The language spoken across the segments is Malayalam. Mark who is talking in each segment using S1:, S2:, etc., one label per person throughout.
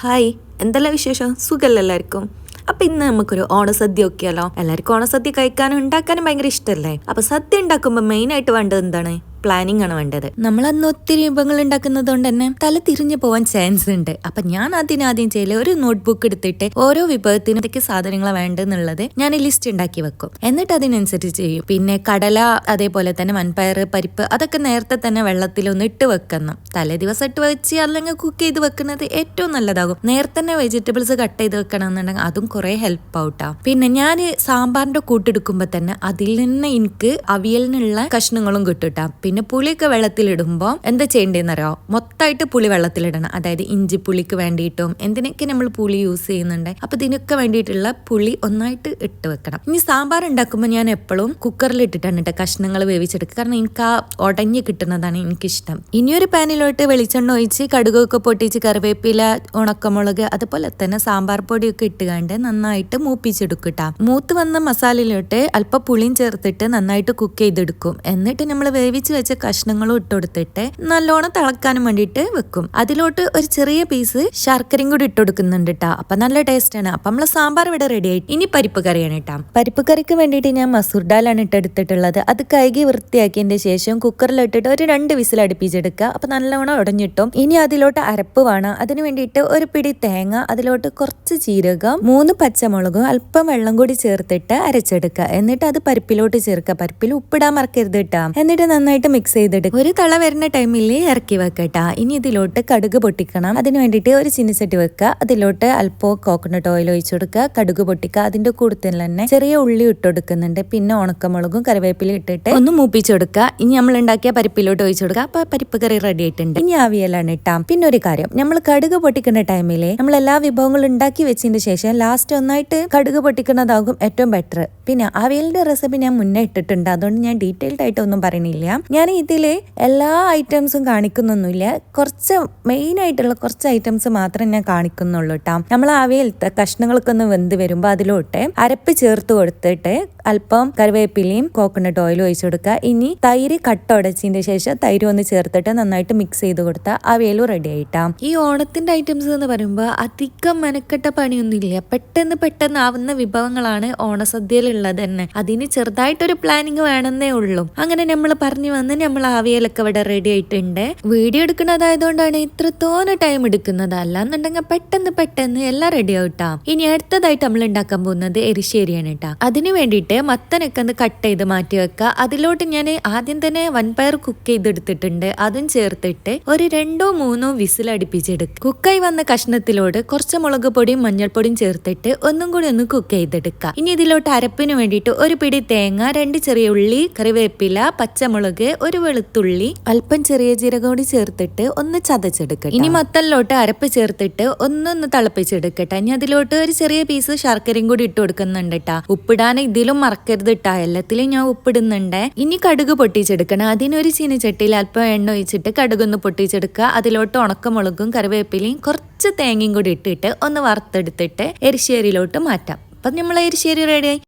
S1: ഹായ് എന്തെല്ലാം വിശേഷം? സുഖമല്ല എല്ലാവർക്കും? അപ്പൊ ഇന്ന് നമുക്കൊരു ഓണസദ്യ ഒക്കെയല്ലോ എല്ലാവർക്കും ഓണസദ്യ കഴിക്കാനും ഉണ്ടാക്കാനും ഭയങ്കര ഇഷ്ടമല്ലേ അപ്പൊ സദ്യ ഉണ്ടാക്കുമ്പോൾ മെയിൻ ആയിട്ട് വേണ്ടത് എന്താണ്? പ്ലാനിങ് ആണ് വേണ്ടത്. നമ്മൾ അന്ന് ഒത്തിരി വിഭവങ്ങൾ ഉണ്ടാക്കുന്നത് കൊണ്ട് തന്നെ തല തിരിഞ്ഞു പോവാൻ ചാൻസ് ഉണ്ട്. അപ്പൊ ഞാൻ അതിനാദ്യം ചെയ്യൽ ഒരു നോട്ട്ബുക്ക് എടുത്തിട്ട് ഓരോ വിഭവത്തിനും എന്തൊക്കെ സാധനങ്ങളാണ് വേണ്ടെന്നുള്ളത് ഞാൻ ലിസ്റ്റ് ഉണ്ടാക്കി വെക്കും. എന്നിട്ട് അതിനനുസരിച്ച് ചെയ്യും. പിന്നെ കടല അതേപോലെ തന്നെ മൺപയർ പരിപ്പ് അതൊക്കെ നേരത്തെ തന്നെ വെള്ളത്തിൽ ഒന്ന് ഇട്ട് വെക്കണം. തലേ ദിവസം ഇട്ട് വെച്ച് അല്ലെങ്കിൽ കുക്ക് ചെയ്ത് വെക്കുന്നത് ഏറ്റവും നല്ലതാകും. നേരത്തെ തന്നെ വെജിറ്റബിൾസ് കട്ട് ചെയ്ത് വെക്കണം എന്നുണ്ടെങ്കിൽ അതും കുറെ ഹെൽപ്പ് ഔട്ടാ പിന്നെ ഞാൻ സാമ്പാറിന്റെ കൂട്ടെടുക്കുമ്പോൾ തന്നെ അതിൽ നിന്ന് എനിക്ക് അവിയലിനുള്ള കഷ്ണങ്ങളും കിട്ടും പുളിയൊക്കെ വെള്ളത്തിലിടുമ്പോൾ എന്താ ചെയ്യേണ്ടതെന്നറിയോ? മൊത്തമായിട്ട് പുളി വെള്ളത്തിലിടണം. അതായത് ഇഞ്ചി പുളിക്ക് വേണ്ടിയിട്ടും എന്തിനൊക്കെ നമ്മൾ പുളി യൂസ് ചെയ്യുന്നുണ്ട്. അപ്പൊ ഇതിനൊക്കെ വേണ്ടിയിട്ടുള്ള പുളി ഒന്നായിട്ട് ഇട്ട് വെക്കണം. ഇനി സാമ്പാർ ഉണ്ടാക്കുമ്പോൾ ഞാൻ എപ്പോഴും കുക്കറിൽ ഇട്ടിട്ടാണ് കേട്ടോ കഷ്ണങ്ങൾ വേവിച്ചെടുക്കുക കാരണം എനിക്ക് ആ ഉടഞ്ഞ് കിട്ടുന്നതാണ് എനിക്കിഷ്ടം. ഇനിയൊരു പാനിലോട്ട് വെളിച്ചെണ്ണ ഒഴിച്ച് കടുകൊക്കെ പൊട്ടിച്ച് കറിവേപ്പില ഉണക്കമുളക് അതുപോലെ തന്നെ സാമ്പാർ പൊടിയൊക്കെ ഇട്ടുകൊണ്ട് നന്നായിട്ട് മൂപ്പിച്ചെടുക്കട്ടാ മൂത്ത് വന്ന മസാലയിലോട്ട് അല്പം പുളിയും ചേർത്തിട്ട് നന്നായിട്ട് കുക്ക് ചെയ്തെടുക്കും. എന്നിട്ട് നമ്മൾ വേവിച്ച് വെച്ച കഷ്ണങ്ങളും ഇട്ടുകൊടുത്തിട്ട് നല്ലോണം തിളക്കാനും വേണ്ടിയിട്ട് വെക്കും. അതിലോട്ട് ഒരു ചെറിയ പീസ് ശർക്കരയും കൂടി ഇട്ടുകൊടുക്കുന്നുണ്ട് കേട്ടോ അപ്പൊ നല്ല ടേസ്റ്റ് ആണ്. അപ്പൊ നമ്മളെ സാമ്പാർ ഇവിടെ റെഡി ആയിട്ട് ഇനി പരിപ്പ് കറിയാണ് കേട്ടോ പരിപ്പ് കറിക്ക് വേണ്ടിയിട്ട് ഞാൻ മസൂർ ഡാലാണ് ഇട്ടെടുത്തിട്ടുള്ളത്. അത് കഴുകി വൃത്തിയാക്കിയതിന്റെ ശേഷം കുക്കറിൽ ഇട്ടിട്ട് ഒരു രണ്ട് വിസിൽ അടുപ്പിച്ചെടുക്കുക. അപ്പൊ നല്ലോണം ഉടഞ്ഞിട്ടും. ഇനി അതിലോട്ട് അരപ്പ് വേണം. അതിന് വേണ്ടിയിട്ട് ഒരു പിടി തേങ്ങ അതിലോട്ട് കുറച്ച് ജീരകം മൂന്ന് പച്ചമുളകും അല്പം വെള്ളം കൂടി ചേർത്തിട്ട് അരച്ചെടുക്കുക. എന്നിട്ട് അത് പരിപ്പിലോട്ട് ചേർക്കുക. പരിപ്പിൽ ഉപ്പിടാൻ മറക്കരുത് കേട്ടോ എന്നിട്ട് നന്നായിട്ട് മിക്സ് ചെയ്തെടുക്കുക ഒരു തള വരുന്ന ടൈമിൽ ഇറക്കി വെക്കട്ടാ. ഇനി ഇതിലോട്ട് കടുക് പൊട്ടിക്കണം. അതിന് വേണ്ടിയിട്ട് ഒരു ചിന്നിച്ചട്ടി വെക്കുക അതിലോട്ട് അല്പം കോക്കനട്ട് ഓയിൽ ഒഴിച്ചു കൊടുക്കുക കടുക് പൊട്ടിക്കുക അതിന്റെ കൂടുതൽ തന്നെ ചെറിയ ഉള്ളി ഇട്ട് കൊടുക്കുന്നുണ്ട്. പിന്നെ ഉണക്കമുളകും കറിവേപ്പില ഇട്ടിട്ട് ഒന്ന് മൂപ്പിച്ചു കൊടുക്കുക ഇനി നമ്മൾ ഉണ്ടാക്കിയ പരിപ്പിലോട്ട് ഒഴിച്ചു കൊടുക്കുക അപ്പൊ പരിപ്പ് കറി റെഡി ആയിട്ടുണ്ട്. ഇനി ആവിയലാണ് ഇട്ടാം. പിന്നെ ഒരു കാര്യം. നമ്മൾ കടുക് പൊട്ടിക്കുന്ന ടൈമിൽ നമ്മൾ എല്ലാ വിഭവങ്ങളും ഉണ്ടാക്കി വെച്ചതിന് ശേഷം ലാസ്റ്റ് ഒന്നായിട്ട് കടുക് പൊട്ടിക്കുന്നതാകും ഏറ്റവും ബെറ്റർ പിന്നെ അവിയലിന്റെ റെസിപ്പി ഞാൻ മുന്നേ ഇട്ടിട്ടുണ്ട്. അതുകൊണ്ട് ഞാൻ ഡീറ്റെയിൽഡ് ആയിട്ട് ഒന്നും പറയണില്ല ഞാൻ ഇതിൽ എല്ലാ ഐറ്റംസും കാണിക്കുന്നൊന്നുമില്ല. കുറച്ച് മെയിൻ ആയിട്ടുള്ള കുറച്ച് ഐറ്റംസ് മാത്രം ഞാൻ കാണിക്കുന്നുള്ളൂ കേട്ടോ നമ്മൾ അവയിലത്തെ കഷ്ണങ്ങളൊക്കെ ഒന്ന് വെന്ത് വരുമ്പോൾ അതിലോട്ട് അരപ്പ് ചേർത്ത് കൊടുത്തിട്ട് അല്പം കറിവേപ്പിലയും കോക്കനട്ട് ഓയിലും ഒഴിച്ചു കൊടുക്കുക. ഇനി തൈര് കട്ട ഉടച്ചതിന്റെ ശേഷം തൈര് ഒന്ന് ചേർത്തിട്ട് നന്നായിട്ട് മിക്സ് ചെയ്ത് കൊടുത്താൽ അവിയലും റെഡി ആയിട്ടാം. ഈ ഓണത്തിന്റെ ഐറ്റംസ് എന്ന് പറയുമ്പോൾ അധികം മെനക്കെട്ട പണിയൊന്നുമില്ല. പെട്ടെന്ന് പെട്ടെന്ന് ആവുന്ന വിഭവങ്ങളാണ് ഓണസദ്യയിലുള്ളത് തന്നെ. അതിന് ചെറുതായിട്ടൊരു പ്ലാനിങ് വേണമെന്നേ ഉള്ളൂ. അങ്ങനെ നമ്മൾ പറഞ്ഞു നമ്മൾ ആവിയലൊക്കെ ഇവിടെ റെഡി ആയിട്ടുണ്ട്. വീഡിയോ എടുക്കുന്നതായതുകൊണ്ടാണ് ഇത്രത്തോനെ ടൈം എടുക്കുന്നത്. അല്ലാന്നുണ്ടെങ്കിൽ പെട്ടെന്ന് പെട്ടെന്ന് എല്ലാം റെഡി ആവട്ടാ. ഇനി അടുത്തതായിട്ട് നമ്മൾ ഉണ്ടാക്കാൻ പോകുന്നത് എരിശ്ശേരിയാണ് കേട്ടോ അതിന് വേണ്ടിയിട്ട് മത്തനൊക്കെ ഒന്ന് കട്ട് ചെയ്ത് മാറ്റി വെക്കുക. അതിലോട്ട് ഞാൻ ആദ്യം തന്നെ വൻപയർ കുക്ക് ചെയ്തെടുത്തിട്ടുണ്ട്. അതും ചേർത്തിട്ട് ഒരു രണ്ടോ മൂന്നോ വിസിൽ അടുപ്പിച്ചെടുക്കും. കുക്കായി വന്ന കഷ്ണത്തിലോട് കുറച്ച് മുളക് പൊടിയും മഞ്ഞൾപ്പൊടിയും ചേർത്തിട്ട് ഒന്നും കൂടി ഒന്ന് കുക്ക് ചെയ്തെടുക്കുക. ഇനി ഇതിലോട്ട് അരപ്പിന് വേണ്ടിയിട്ട് ഒരു പിടി തേങ്ങ രണ്ട് ചെറിയ ഉള്ളി കറിവേപ്പില പച്ചമുളക് ഒരു വെളുത്തുള്ളി അല്പം ചെറിയ ജീരകം കൂടി ചേർത്തിട്ട് ഒന്ന് ചതച്ചെടുക്കട്ടെ. ഇനി മത്തലിലോട്ട് അരപ്പ് ചേർത്തിട്ട് ഒന്നൊന്ന് തിളപ്പിച്ചെടുക്കട്ടെ. ഇനി അതിലോട്ട് ഒരു ചെറിയ പീസ് ശർക്കരയും കൂടി ഇട്ട് കൊടുക്കുന്നുണ്ട് കേട്ടാ ഉപ്പിടാൻ ഇതിലും മറക്കരുത് ഇട്ടാ എല്ലാത്തിലും ഞാൻ ഉപ്പിടുന്നുണ്ട്. ഇനി കടുക് പൊട്ടിച്ചെടുക്കണം. അതിനൊരു ചീനച്ചട്ടിയിൽ അല്പം എണ്ണ ഒഴിച്ചിട്ട് കടുകൊന്ന് പൊട്ടിച്ചെടുക്കുക. അതിലോട്ട് ഉണക്കമുളകും കറിവേപ്പിലയും കുറച്ച് തേങ്ങയും കൂടി ഇട്ടിട്ട് ഒന്ന് വറുത്തെടുത്തിട്ട് എരിശ്ശേരിയിലോട്ട് മാറ്റാം. അപ്പം നമ്മൾ എരിശ്ശേരി റെഡിയായി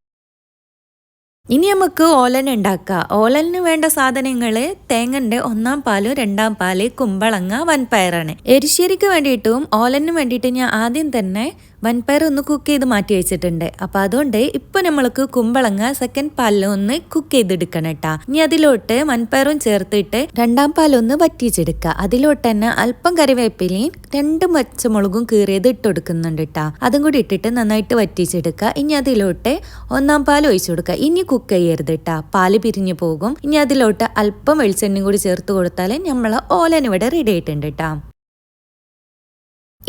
S1: ഇനി നമുക്ക് ഓലൻ ഉണ്ടാക്കാം. ഓലന് വേണ്ട സാധനങ്ങൾ തേങ്ങന്റെ ഒന്നാം പാൽ രണ്ടാം പാൽ കുമ്പളങ്ങ വൻപയറാണ്. എരിശ്ശേരിക്ക് വേണ്ടിയിട്ടും ഓലന് വേണ്ടിയിട്ട് ഞാൻ ആദ്യം തന്നെ വൻപയർ ഒന്ന് കുക്ക് ചെയ്ത് മാറ്റി വെച്ചിട്ടുണ്ട്. അപ്പൊ അതുകൊണ്ട് ഇപ്പൊ നമ്മൾക്ക് കുമ്പളങ്ങ സെക്കൻഡ് പാലിൽ ഒന്ന് കുക്ക് ചെയ്തെടുക്കണം കേട്ടാ ഇനി അതിലോട്ട് വൻപയറും ചേർത്തിട്ട് രണ്ടാം പാലൊന്ന് വറ്റിച്ചെടുക്കുക. അതിലോട്ട് തന്നെ അല്പം കറിവേപ്പിലയും രണ്ട് പച്ചമുളകും കീറിയത് ഇട്ട് കൊടുക്കുന്നുണ്ട് കേട്ടാ അതും കൂടി ഇട്ടിട്ട് നന്നായിട്ട് വറ്റിച്ചെടുക്കുക. ഇനി അതിലോട്ട് ഒന്നാം പാൽ ഒഴിച്ചു കൊടുക്കുക. ഇനി കുക്ക് ചെയ്യരുത് കേട്ടാ പാൽ പിരിഞ്ഞു പോകും. ഇനി അതിലോട്ട് അല്പം വെളിച്ചെണ്ണയും കൂടി ചേർത്ത് കൊടുത്താൽ നമ്മളെ ഓലൻ ഇവിടെ റെഡി ആയിട്ടുണ്ട് കേട്ടാ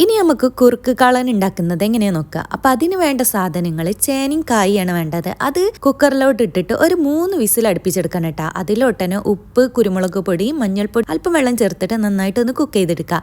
S1: ഇനി നമുക്ക് കുറുക്ക് കളൻ ഉണ്ടാക്കുന്നത് എങ്ങനെയാ നോക്കുക? അപ്പൊ അതിന് വേണ്ട സാധനങ്ങൾ ചേനയും കായാണ് വേണ്ടത്. അത് കുക്കറിലോട്ട് ഇട്ടിട്ട് ഒരു മൂന്ന് വിസിൽ അടുപ്പിച്ചെടുക്കണം കേട്ടോ. അതിലോട്ട് ഉപ്പ് കുരുമുളക് പൊടി മഞ്ഞൾപ്പൊടി അല്പം വെള്ളം ചേർത്തിട്ട് നന്നായിട്ട് ഒന്ന് കുക്ക് ചെയ്തെടുക്കുക.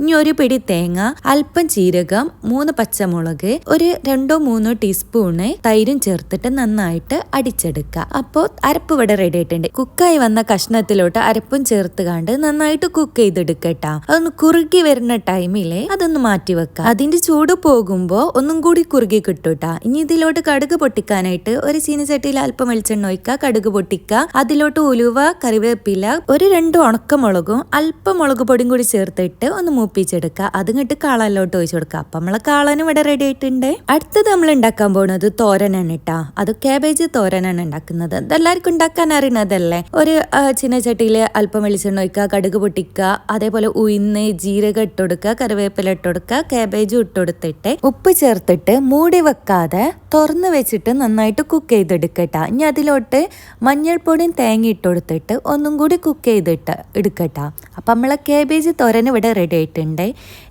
S1: ഇനി ഒരു പിടി തേങ്ങ അല്പം ജീരകം മൂന്ന് പച്ചമുളക് ഒരു രണ്ടോ മൂന്നോ ടീസ്പൂണ് തൈരും ചേർത്തിട്ട് നന്നായിട്ട് അടിച്ചെടുക്കുക. അപ്പോൾ അരപ്പ് ഇവിടെ റെഡി ആയിട്ടുണ്ട്. കുക്കായി വന്ന കഷ്ണത്തിലോട്ട് അരപ്പും ചേർത്ത് കണ്ട് നന്നായിട്ട് കുക്ക് ചെയ്തെടുക്കട്ടാ. അതൊന്ന് കുറുകി വരുന്ന ടൈമിൽ അതൊന്ന് മാറ്റി വെക്കുക അതിന്റെ ചൂട് പോകുമ്പോ ഒന്നും കൂടി കുറുകി കിട്ടൂട്ടാ. ഇനി ഇതിലോട്ട് കടുക് പൊട്ടിക്കാനായിട്ട് ഒരു ചീനച്ചട്ടിയിൽ അല്പം വെളിച്ചെണ്ണ ഒഴിക്കുക കടുക് പൊട്ടിക്കുക. അതിലോട്ട് ഉലുവ കറിവേപ്പില ഒരു രണ്ട് ഉണക്കമുളകും അല്പം മുളക് പൊടിയും കൂടി ചേർത്തിട്ട് ഒന്ന് മൂപ്പിച്ചെടുക്കുക അത് ഇങ്ങോട്ട് കാളനിലോട്ട് ഒഴിച്ചു കൊടുക്കുക അപ്പൊ നമ്മളെ കാളനും ഇവിടെ റെഡി ആയിട്ടുണ്ട്. അടുത്തത് നമ്മൾ ഉണ്ടാക്കാൻ പോകുന്നത് തോരനാണ് കേട്ടോ അത് കാബേജ് തോരനാണ് ഉണ്ടാക്കുന്നത്. അതെല്ലാവർക്കും ഉണ്ടാക്കാൻ അറിയണതല്ലേ? ഒരു ചിന്ന ചട്ടിയിൽ അല്പം വെളിച്ചെണ്ണ ഒഴിക്കുക കടുക് പൊട്ടിക്കുക അതേപോലെ ഉയിന്ന് ജീരക ഇട്ട് കൊടുക്കുക കറിവേപ്പില ഇട്ട് കൊടുക്കുക കാബേജും ഇട്ട് കൊടുത്തിട്ട് ഉപ്പ് ചേർത്തിട്ട് മൂടി വെക്കാതെ തുറന്ന് വെച്ചിട്ട് നന്നായിട്ട് കുക്ക് ചെയ്തെടുക്കട്ടാ ഇനി അതിലോട്ട് മഞ്ഞൾപ്പൊടിയും തേങ്ങ ഇട്ട് കൊടുത്തിട്ട് ഒന്നും കൂടി കുക്ക് ചെയ്തിട്ട് എടുക്കട്ടാ അപ്പം നമ്മളെ കാബേജ് തോരൻ ഇവിടെ റെഡി ആയിട്ടുണ്ട്.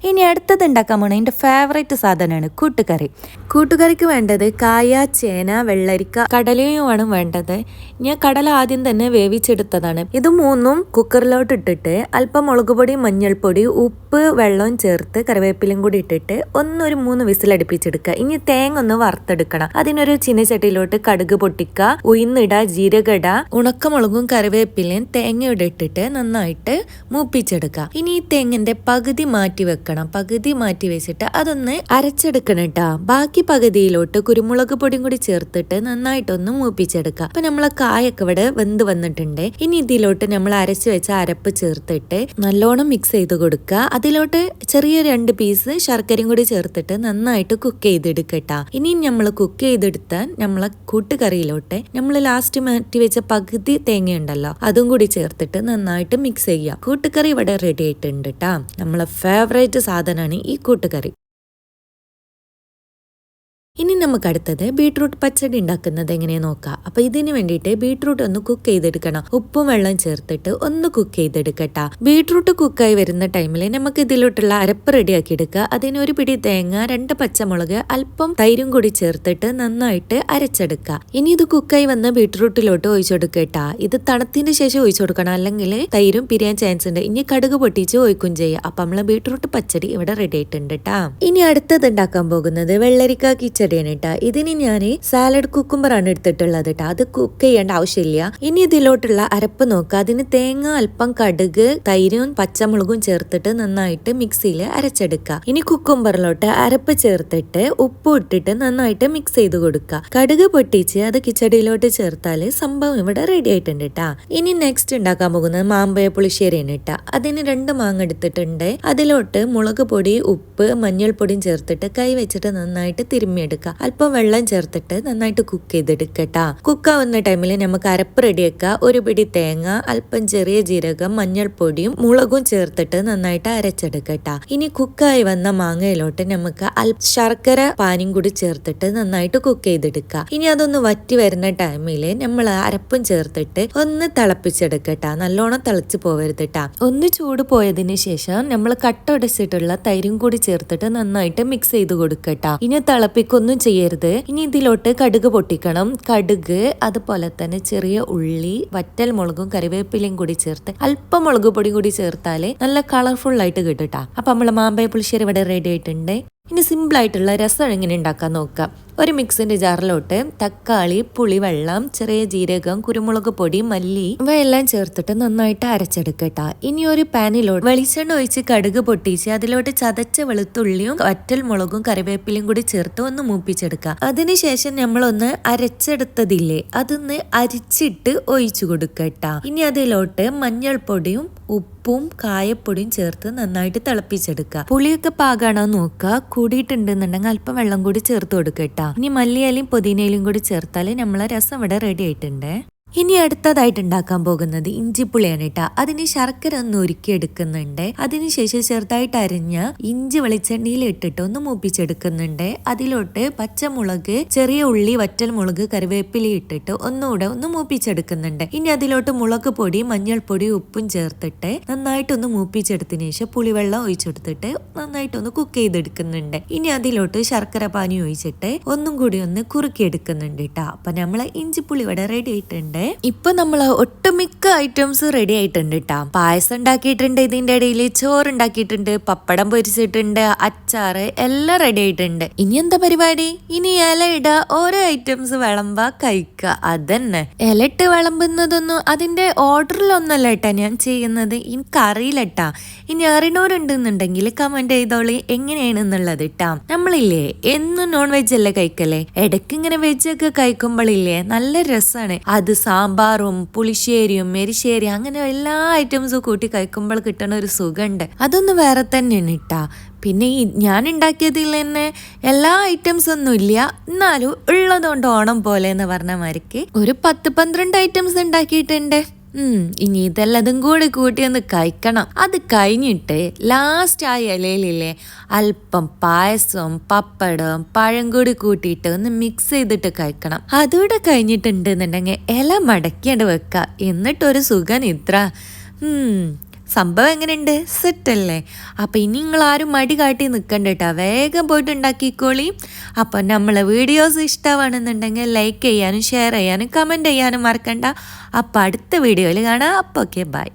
S1: ഇനി അടുത്തത് ഉണ്ടാക്കാൻ പോണ എന്റെ ഫേവറേറ്റ് സാധനമാണ് കൂട്ടുകറി. കൂട്ടുകറിക്ക് വേണ്ടത് കായ ചേന വെള്ളരിക്ക കടലയുമാണ് വേണ്ടത്. ഞാൻ കടല ആദ്യം തന്നെ വേവിച്ചെടുത്തതാണ്. ഇത് മൂന്നും കുക്കറിലോട്ട് ഇട്ടിട്ട് അല്പം മുളക് പൊടി മഞ്ഞൾപ്പൊടി ഉപ്പ് വെള്ളവും ചേർത്ത് കറിവേപ്പിലും കൂടി ഇട്ടിട്ട് ഒന്നൊരു മൂന്ന് വിസിലടിപ്പിച്ചെടുക്കുക. ഇനി തേങ്ങ ഒന്ന് വറുത്തെടുക്കണം. അതിനൊരു ചിനച്ചട്ടിയിലോട്ട് കടുക് പൊട്ടിക്കുക ഉയർന്നിട ജീരകട ഉണക്കമുളകും കറിവേപ്പിലയും തേങ്ങയുടെ ഇട്ടിട്ട് നന്നായിട്ട് മൂപ്പിച്ചെടുക്കുക. ഇനി ഈ തേങ്ങന്റെ പകുതി മാറ്റി വെക്കണം. പകുതി മാറ്റി വെച്ചിട്ട് അതൊന്ന് അരച്ചെടുക്കണം കേട്ടാ ബാക്കി പകുതിയിലോട്ട് കുരുമുളക് പൊടിയും കൂടി ചേർത്തിട്ട് നന്നായിട്ടൊന്ന് മൂപ്പിച്ചെടുക്കുക അപ്പൊ നമ്മളെ കായൊക്കെ ഇവിടെ വെന്ത് വന്നിട്ടുണ്ട്. ഇനി ഇതിലോട്ട് നമ്മൾ അരച്ച് വെച്ച അരപ്പ് ചേർത്തിട്ട് നല്ലോണം മിക്സ് ചെയ്ത് കൊടുക്കുക. അതിലോട്ട് ചെറിയ രണ്ട് പീസ് ശർക്കരയും കൂടി ചേർത്തിട്ട് നന്നായിട്ട് കുക്ക് ചെയ്തെടുക്കട്ടാ ഇനി നമ്മൾ കുക്ക് ചെയ്തെടുത്ത നമ്മളെ കൂട്ടുകറിയിലോട്ട് നമ്മൾ ലാസ്റ്റ് മാറ്റി വെച്ച പകുതി തേങ്ങ ഉണ്ടല്ലോ അതും കൂടി ചേർത്തിട്ട് നന്നായിട്ട് മിക്സ് ചെയ്യുക കൂട്ടുകറി ഇവിടെ റെഡി ആയിട്ടുണ്ട് കേട്ടാ നമ്മളെ ഫേവറേറ്റ് സാധനമാണ് ഈ കൂട്ടുകറി. ഇനി നമുക്ക് അടുത്തത് ബീട്രൂട്ട് പച്ചടി ഉണ്ടാക്കുന്നത് എങ്ങനെയാ നോക്കാം. അപ്പൊ ഇതിന് വേണ്ടിയിട്ട് ബീട്രൂട്ട് ഒന്ന് കുക്ക് ചെയ്തെടുക്കണം. ഉപ്പും വെള്ളം ചേർത്തിട്ട് ഒന്ന് കുക്ക് ചെയ്തെടുക്കട്ട. ബീട്രൂട്ട് കുക്കായി വരുന്ന ടൈമിൽ നമുക്ക് ഇതിലോട്ടുള്ള അരപ്പ് റെഡിയാക്കി എടുക്കുക അതിന് ഒരു പിടി തേങ്ങ രണ്ട് പച്ചമുളക് അല്പം തൈരും കൂടി ചേർത്തിട്ട് നന്നായിട്ട് അരച്ചെടുക്കുക. ഇനി ഇത് കുക്കായി വന്ന ബീട്രൂട്ടിലോട്ട് ഒഴിച്ചു കൊടുക്കട്ടാ. ഇത് തണുത്തിന് ശേഷം ഒഴിച്ചു കൊടുക്കണം. അല്ലെങ്കിൽ തൈരും പിരിയാൻ ചാൻസ് ഉണ്ട്. ഇനി കടുക് പൊട്ടിച്ച് ഒഴിക്കും ചെയ്യുക അപ്പൊ നമ്മൾ ബീട്രൂട്ട് പച്ചടി ഇവിടെ റെഡി ആയിട്ടുണ്ട് കേട്ടാ ഇനി അടുത്തത് ഉണ്ടാക്കാൻ പോകുന്നത് വെള്ളരിക്ക കിച്ചടിയാണ് കേട്ടാ ഇതിന് ഞാൻ സാലഡ് കുക്കുംബർ ആണ് എടുത്തിട്ടുള്ളത് കേട്ടാ അത് കുക്ക് ചെയ്യേണ്ട ആവശ്യമില്ല. ഇനി ഇതിലോട്ടുള്ള അരപ്പ് നോക്കുക അതിന് തേങ്ങ അല്പം കടുക് തൈരും പച്ചമുളകും ചേർത്തിട്ട് നന്നായിട്ട് മിക്സിയിൽ അരച്ചെടുക്കുക ഇനി കുക്കുംബറിലോട്ട് അരപ്പ് ചേർത്തിട്ട് ഉപ്പ് ഇട്ടിട്ട് നന്നായിട്ട് മിക്സ് ചെയ്ത് കൊടുക്കുക കടുക് പൊട്ടിച്ച് അത് കിച്ചടിയിലോട്ട് ചേർത്താൽ സംഭവം ഇവിടെ റെഡി ആയിട്ടുണ്ട് കേട്ടാ ഇനി നെക്സ്റ്റ് ഉണ്ടാക്കാൻ പോകുന്നത് മാമ്പയ പുളിശ്ശേരിയാണ് കേട്ടാ അതിന് രണ്ട് മാങ്ങ എടുത്തിട്ടുണ്ട്. അതിലോട്ട് മുളക് പൊടി ഉപ്പ് മഞ്ഞൾപ്പൊടിയും ചേർത്തിട്ട് കൈ വെച്ചിട്ട് നന്നായിട്ട് തിരുമ്മിയെടുക്കുക അല്പം വെള്ളം ചേർത്തിട്ട് നന്നായിട്ട് കുക്ക് ചെയ്തെടുക്കട്ടാ കുക്കാവുന്ന ടൈമിൽ നമുക്ക് അരപ്പ് റെഡിയാക്കുക ഒരു പിടി തേങ്ങ അല്പം ചെറിയ ജീരകം മഞ്ഞൾപ്പൊടിയും മുളകും ചേർത്തിട്ട് നന്നായിട്ട് അരച്ചെടുക്കട്ടാ ഇനി കുക്കായി വന്ന മാങ്ങയിലോട്ട് നമുക്ക് അല്പ ശർക്കര പാനിയും കൂടി ചേർത്തിട്ട് നന്നായിട്ട് കുക്ക് ചെയ്തെടുക്കുക. ഇനി അതൊന്ന് വറ്റി വരുന്ന ടൈമിൽ നമ്മൾ അരപ്പും ചേർത്തിട്ട് ഒന്ന് തിളപ്പിച്ചെടുക്കട്ടാ നല്ലോണം തിളച്ച് പോവരുതട്ടാ ഒന്ന് ചൂട് പോയതിന് ശേഷം നമ്മൾ കട്ടൊടച്ചിട്ടുള്ള തൈരും കൂടി ചേർത്തിട്ട് നന്നായിട്ട് മിക്സ് ചെയ്ത് കൊടുക്കട്ടാ ഇനി തിളപ്പിക്കൊന്നും ചെയ്യരുത്. ഇനി ഇതിലോട്ട് കടുക് പൊട്ടിക്കണം. കടുക് അതുപോലെ തന്നെ ചെറിയ ഉള്ളി വറ്റൽ മുളകും കറിവേപ്പിലയും കൂടി ചേർത്ത് അല്പം മുളക് പൊടി കൂടി ചേർത്താൽ നല്ല കളർഫുൾ ആയിട്ട് കേട്ടോ അപ്പൊ നമ്മൾ മാമ്പഴ പുളിശ്ശേരി ഇവിടെ റെഡി ആയിട്ടുണ്ട്. ഇനി സിമ്പിളായിട്ടുള്ള രസം എങ്ങനെ ഉണ്ടാക്കാൻ നോക്കാം ഒരു മിക്സിന്റെ ജാറിലോട്ട് തക്കാളി പുളിവെള്ളം ചെറിയ ജീരകം കുരുമുളക് പൊടി മല്ലി ഇവയെല്ലാം ചേർത്തിട്ട് നന്നായിട്ട് അരച്ചെടുക്കട്ട ഇനി ഒരു പാനിലോട്ട് വെളിച്ചെണ്ണ ഒഴിച്ച് കടുക് പൊട്ടിച്ച് അതിലോട്ട് ചതച്ച വെളുത്തുള്ളിയും വറ്റൽ മുളകും കറിവേപ്പിലയും കൂടി ചേർത്ത് ഒന്ന് മൂപ്പിച്ചെടുക്കുക. അതിനുശേഷം നമ്മളൊന്ന് അരച്ചെടുത്തതില്ലേ അതൊന്ന് അരിച്ചിട്ട് ഒഴിച്ചു കൊടുക്കട്ട ഇനി അതിലോട്ട് മഞ്ഞൾപ്പൊടിയും ഉപ്പും കായപ്പൊടിയും ചേർത്ത് നന്നായിട്ട് തിളപ്പിച്ചെടുക്കുക. പുളിയൊക്കെ പാകാണോ നോക്കുക. കൂടിയിട്ടുണ്ടെന്നുണ്ടെങ്കിൽ അല്പം വെള്ളം കൂടി ചേർത്ത് കൊടുക്കട്ടാ ഇനി മല്ലിയിലയും പുതിനയിലും കൂടി ചേർത്താൽ നമ്മളെ രസം ഇവിടെ റെഡി ആയിട്ടുണ്ട്. ഇനി അടുത്തതായിട്ട് ഉണ്ടാക്കാൻ പോകുന്നത് ഇഞ്ചിപ്പുളിയാണ് കേട്ടോ. അതിന് ശർക്കര ഒന്ന് ഉരുക്കി എടുക്കുന്നുണ്ട് അതിനുശേഷം ചെറുതായിട്ട് അരിഞ്ഞ ഇഞ്ചി വെളിച്ചെണ്ണയിൽ ഇട്ടിട്ട് ഒന്ന് മൂപ്പിച്ചെടുക്കുന്നുണ്ട്. അതിലോട്ട് പച്ചമുളക് ചെറിയ ഉള്ളി വറ്റൽ മുളക് കറിവേപ്പിലി ഇട്ടിട്ട് ഒന്നുകൂടെ ഒന്ന് മൂപ്പിച്ചെടുക്കുന്നുണ്ട്. ഇനി അതിലോട്ട് മുളക് പൊടി മഞ്ഞൾപ്പൊടി ഉപ്പും ചേർത്തിട്ട് നന്നായിട്ട് നന്നായിട്ടൊന്ന് മൂപ്പിച്ചെടുത്തതിന് ശേഷം പുളിവെള്ളം ഒഴിച്ചെടുത്തിട്ട് നന്നായിട്ടൊന്ന് കുക്ക് ചെയ്തെടുക്കുന്നുണ്ട്. ഇനി അതിലോട്ട് ശർക്കര പാനി ഒഴിച്ചിട്ട് ഒന്നും കൂടി ഒന്ന് കുറുക്കി എടുക്കുന്നുണ്ട് കേട്ടോ. അപ്പൊ നമ്മളെ ഇഞ്ചിപ്പുളി ഇവിടെ റെഡി ആയിട്ടുണ്ട്. ഇപ്പൊ നമ്മൾ ഒട്ടുമിക്ക ഐറ്റംസ് റെഡി ആയിട്ടുണ്ട് കേട്ടാ പായസം ഉണ്ടാക്കിയിട്ടുണ്ട് ഇതിന്റെ ഇടയിൽ ചോറ് ഉണ്ടാക്കിയിട്ടുണ്ട് പപ്പടം പൊരിച്ചിട്ടുണ്ട് അച്ചാറ് എല്ലാം റെഡി ആയിട്ടുണ്ട്. ഇനി എന്താ പരിപാടി? ഇനി ഇല ഇട ഓരോ ഐറ്റംസ് വിളമ്പ കഴിക്കുക അതന്നെ. ഇലട്ട് വിളമ്പുന്നതൊന്നും അതിന്റെ ഓർഡറിലൊന്നല്ല ഏട്ടാ ഞാൻ ചെയ്യുന്നത്. എനിക്കറിയില്ലട്ടാ ഇനി അറിയണവരുണ്ടെന്നുണ്ടെങ്കിൽ കമന്റ് ചെയ്തോളി. എങ്ങനെയാണെന്നുള്ളത് ഇട്ടാ നമ്മളില്ലേ എന്നും നോൺ വെജ് അല്ലേ കഴിക്കല്ലേ ഇടയ്ക്ക് ഇങ്ങനെ വെജ് ഒക്കെ കഴിക്കുമ്പോഴില്ലേ നല്ല രസമാണ് അത് സാമ്പാറും പുളിശ്ശേരിയും എരിശ്ശേരി അങ്ങനെ എല്ലാ ഐറ്റംസും കൂട്ടി കഴിക്കുമ്പോൾ കിട്ടുന്ന ഒരു സുഖമുണ്ട്. അതൊന്ന് വേറെ തന്നെയാണ് ഇട്ടാ പിന്നെ ഈ ഞാൻ ഉണ്ടാക്കിയതിൽ തന്നെ എല്ലാ ഐറ്റംസ് ഒന്നും ഇല്ല. എന്നാലും ഉള്ളതുകൊണ്ട് ഓണം പോലെ എന്ന് പറഞ്ഞ മാതിരിക്ക് ഒരു പത്ത് പന്ത്രണ്ട് ഐറ്റംസ് ഉണ്ടാക്കിയിട്ടുണ്ട്. ഇനി ഇതെല്ലതും കൂടി കൂട്ടി ഒന്ന് കഴിക്കണം. അത് കഴിഞ്ഞിട്ട് ലാസ്റ്റ് ആ ഇലയിലില്ലേ അല്പം പായസവും പപ്പടവും പഴം കൂടി കൂട്ടിയിട്ട് ഒന്ന് മിക്സ് ചെയ്തിട്ട് കഴിക്കണം. അതുകൂടെ കഴിഞ്ഞിട്ടുണ്ടെന്നുണ്ടെങ്കിൽ ഇല മടക്കിയിട്ട് വെക്കുക എന്നിട്ടൊരു സുഖനിദ്ര സംഭവം എങ്ങനെയുണ്ട്? സെറ്റല്ലേ? അപ്പോൾ ഇനി നിങ്ങൾ ആരും മടി കാട്ടി നിൽക്കണ്ട കേട്ടോ വേഗം പോയിട്ട് ഉണ്ടാക്കിക്കോളി. അപ്പോൾ നമ്മളെ വീഡിയോസ് ഇഷ്ടമാണെന്നുണ്ടെങ്കിൽ ലൈക്ക് ചെയ്യാനും ഷെയർ ചെയ്യാനും കമന്റ് ചെയ്യാനും മറക്കണ്ട. അപ്പോൾ അടുത്ത വീഡിയോയിൽ കാണാം. അപ്പോൾ ഓക്കെ ബൈ